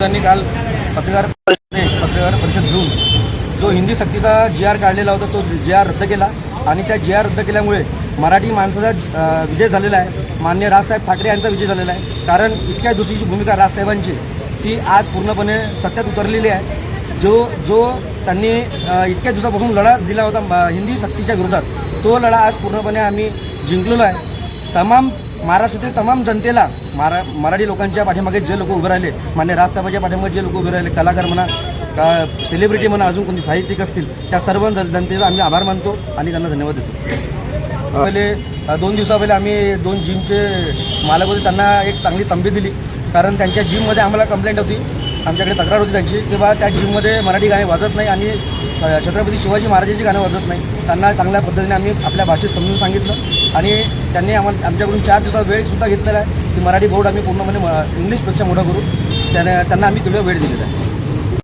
त्यांनी काल पत्रकार परिषदे- पत्रकार परिषद घेऊन जो हिंदी सक्तीचा जी आर काढलेला होता तो जी आर रद्द केला. आणि त्या जी आर रद्द केल्यामुळे मराठी माणसाचा विजय झालेला आहे. मान्य राजसाहेब ठाकरे यांचा विजय झालेला आहे. कारण इतक्या दुसरीची भूमिका राजसाहेबांची ती आज पूर्णपणे सत्यात उतरलेली आहे. जो जो त्यांनी इतक्या दिवसापासून लढा दिला होता म- हिंदी सक्तीच्या विरोधात तो लढा आज पूर्णपणे आम्ही जिंकलेलो आहे. तमाम महाराष्ट्रातील तमाम जनतेला मरा मराठी लोकांच्या पाठीमागे जे लोक उभे राहिले मान्य राजसाहेबांच्या पाठीमागे जे लोक उभे राहिले कलाकार म्हणा का सेलिब्रिटी म्हणा अजून कोणी साहित्यिक असतील त्या सर्व जन- आम्ही आभार मानतो आणि त्यांना धन्यवाद देतो. पहिले दोन दिवसा पहिले आम्ही दोन जिमचे मालक होते त्यांना एक चांगली तंबी दिली कारण त्यांच्या जिममध्ये आम्हाला कंप्लेंट होती आमच्याकडे तक्रार होती त्यांची की त्या जिममध्ये मराठी गाणी वाजत नाही आणि छत्रपती शिवाजी महाराजांची गाणं वाजत नाही. त्यांना चांगल्या पद्धतीने आम्ही आपल्या भाषेत समजून सांगितलं आणि त्यांनी आम्हाला आमच्याकडून चार दिवसात वेळसुद्धा घेतलेला आहे की मराठी बोर्ड आम्ही पूर्णपणे म- इंग्लिशपेक्षा मोठं करू. त्याने त्यांना आम्ही तेवढा वेळ दिलेला आहे.